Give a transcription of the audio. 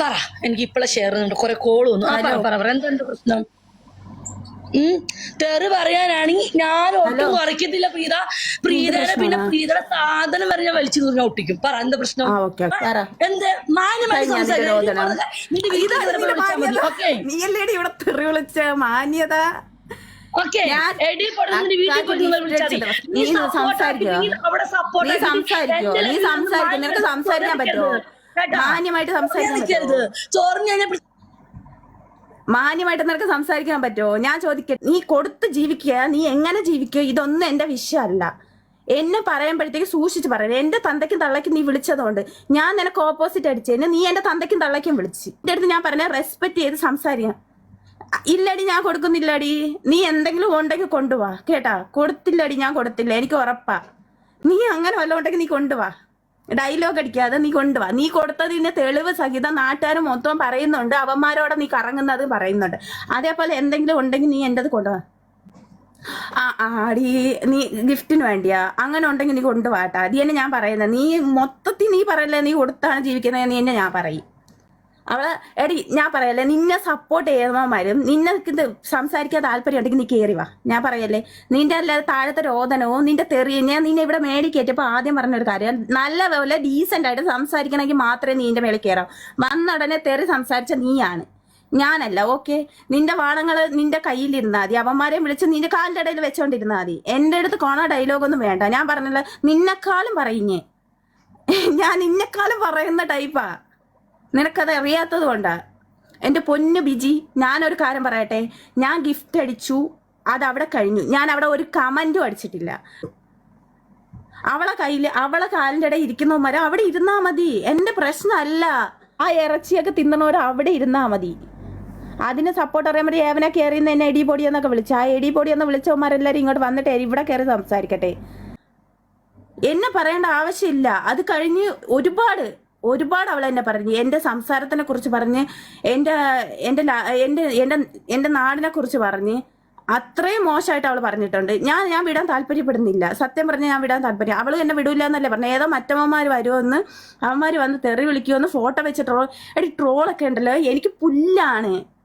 പറ. എനിക്ക് ഇപ്പളെ ഷെയർ ചെയ്യുന്നുണ്ട് കുറെ കോൾ വന്നു. പറ പറ. എന്തുണ്ട് പ്രശ്നം? ഉം. തെറി പറയാനാണെങ്കിൽ ഞാൻ ഒട്ടും കുറയ്ക്കത്തില്ല പ്രീത. പ്രീതയുടെ പിന്നെ പ്രീതയുടെ സാധനം വരെ ഞാൻ വലിച്ചു ഞാൻ ഒട്ടിക്കും. പറ എന്താ പ്രശ്നം? എന്ത്? മാന്യമായി വിളിച്ച മാന്യത. അവിടെ ആക്കി, സംസാരിക്കോ? നീ സംസാരിക്കും? നിനക്ക് സംസാരിക്കാൻ പറ്റുമോ? മാന്യമായിട്ട് ചോറിന് മാന്യമായിട്ട് നിനക്ക് സംസാരിക്കാൻ പറ്റുമോ? ഞാൻ ചോദിക്കട്ടെ നീ കൊടുത്ത് ജീവിക്കുക നീ എങ്ങനെ ജീവിക്കുക ഇതൊന്നും എന്റെ വിഷയമല്ല. എന്നെ പറയുമ്പോഴത്തേക്ക് സൂക്ഷിച്ച് പറയണം എന്റെ തന്തയ്ക്കും തള്ളയ്ക്കും നീ വിളിച്ചതുകൊണ്ട് ഞാൻ നിനക്ക് ഓപ്പോസിറ്റ് അടിച്ചതിന് നീ എന്റെ തന്തയ്ക്കും തള്ളയ്ക്കും വിളിച്ച്. എന്റെ അടുത്ത് ഞാൻ പറഞ്ഞ റെസ്പെക്ട് ചെയ്ത് സംസാരിക്കാം. ഇല്ലടി ഞാൻ കൊടുക്കുന്നില്ലടി. നീ എന്തെങ്കിലും ഉണ്ടെങ്കിൽ കൊണ്ടുവാ. കേട്ടാ? കൊടുത്തില്ലടി ഞാൻ കൊടുത്തില്ല. എനിക്ക് ഉറപ്പാ. നീ അങ്ങനെ വല്ല ഉണ്ടെങ്കിൽ നീ കൊണ്ടുവാ. ഡയലോഗ് അടിക്കാതെ നീ കൊണ്ടുവാ. നീ കൊടുത്തതിന്റെ തെളിവ് സഹിതം നാട്ടുകാർ മൊത്തം പറയുന്നുണ്ട്. അവന്മാരോടെ നീ കറങ്ങുന്നത് പറയുന്നുണ്ട്. അതേപോലെ എന്തെങ്കിലും ഉണ്ടെങ്കിൽ നീ എന്റെത് കൊണ്ടുവാ. ആ ആടി നീ ഗിഫ്റ്റിന് വേണ്ടിയാ. അങ്ങനെ ഉണ്ടെങ്കിൽ നീ കൊണ്ടുപോട്ടാ അത് തന്നെ ഞാൻ പറയുന്നത് നീ മൊത്തത്തിൽ നീ പറയല്ലേ നീ കൊടുത്താണ് ജീവിക്കുന്നത് നീ തന്നെ ഞാൻ പറയും. അവൾ എടി ഞാൻ പറയല്ലേ നിന്നെ സപ്പോർട്ട് ചെയ്യുന്നവന്മാരും നിന്നെ സംസാരിക്കാൻ താല്പര്യം ഉണ്ടെങ്കിൽ നീ കയറി വാ. ഞാൻ പറയല്ലേ നിന്റെ അല്ലാതെ താഴത്തെ രോദനവും നിന്റെ തെറിയും ഞാൻ നിന്നെ ഇവിടെ മേടി കയറ്റിയപ്പോൾ ആദ്യം പറഞ്ഞൊരു കാര്യം നല്ല പോലെ ഡീസെന്റ് ആയിട്ട് സംസാരിക്കണമെങ്കിൽ മാത്രമേ നിന്റെ മേളിൽ കയറാം വന്നുടനെ തെറി സംസാരിച്ച നീയാണ്. ഞാനല്ല ഓക്കെ നിന്റെ വാണങ്ങൾ നിന്റെ കയ്യിലിരുന്നാൽ മതി. അവന്മാരെ വിളിച്ച് നിന്റെ കാലിന്റെ ഇടയിൽ വെച്ചോണ്ടിരുന്നാൽ മതി. എന്റെ അടുത്ത് കോണ ഡയലോഗൊന്നും വേണ്ട. ഞാൻ പറഞ്ഞല്ലോ നിന്നെക്കാളും പറയുന്നേ. ഞാൻ നിന്നെക്കാളും പറയുന്ന ടൈപ്പാ നിനക്കത് അറിയാത്തത് കൊണ്ടാ എന്റെ പൊന്നു ബിജി ഞാനൊരു കാര്യം പറയട്ടെ? ഞാൻ ഗിഫ്റ്റ് അടിച്ചു അത് അവിടെ കഴിഞ്ഞു. ഞാൻ അവിടെ ഒരു കമന്റും അടിച്ചിട്ടില്ല. അവളെ കയ്യിൽ അവളെ കാലിന്റെ ഇടയിൽ ഇരിക്കുന്നവന്മാരെ അവിടെ ഇരുന്നാ മതി. എന്റെ പ്രശ്നമല്ല. ആ ഇറച്ചിയൊക്കെ തിന്നണവർ അവിടെ ഇരുന്നാ മതി. അതിന് സപ്പോർട്ട് അറിയാൻ മതി ഏവനെ കയറിയെന്ന് എന്നെ എടി പൊടി എന്നൊക്കെ വിളിച്ചു. ആ എടി പൊടി എന്ന് വിളിച്ചവന്മാരെല്ലാവരും ഇങ്ങോട്ട് വന്നിട്ട് ഇവിടെ കയറി സംസാരിക്കട്ടെ. എന്നെ പറയേണ്ട ആവശ്യമില്ല. അത് കഴിഞ്ഞ് ഒരുപാട് ഒരുപാട് അവൾ എന്നെ പറഞ്ഞു. എന്റെ സംസാരത്തിനെ കുറിച്ച് പറഞ്ഞ് എന്റെ എന്റെ എന്റെ എന്റെ എന്റെ നാടിനെ കുറിച്ച് പറഞ്ഞ് അത്രയും മോശമായിട്ട് അവൾ പറഞ്ഞിട്ടുണ്ട്. ഞാൻ ഞാൻ വിടാൻ താല്പര്യപ്പെടുന്നില്ല. സത്യം പറഞ്ഞ് ഞാൻ വിടാൻ താല്പര്യം. അവൾ എന്നെ വിടൂല എന്നല്ലേ പറഞ്ഞു ഏതോ മറ്റമ്മമാർ വരുമെന്ന് അവന്മാർ വന്ന് തെറി വിളിക്കുമെന്ന് ഫോട്ടോ വെച്ച് ട്രോൾ എടി ട്രോളൊക്കെ ഉണ്ടല്ലോ എനിക്ക് പുല്ലാണ്.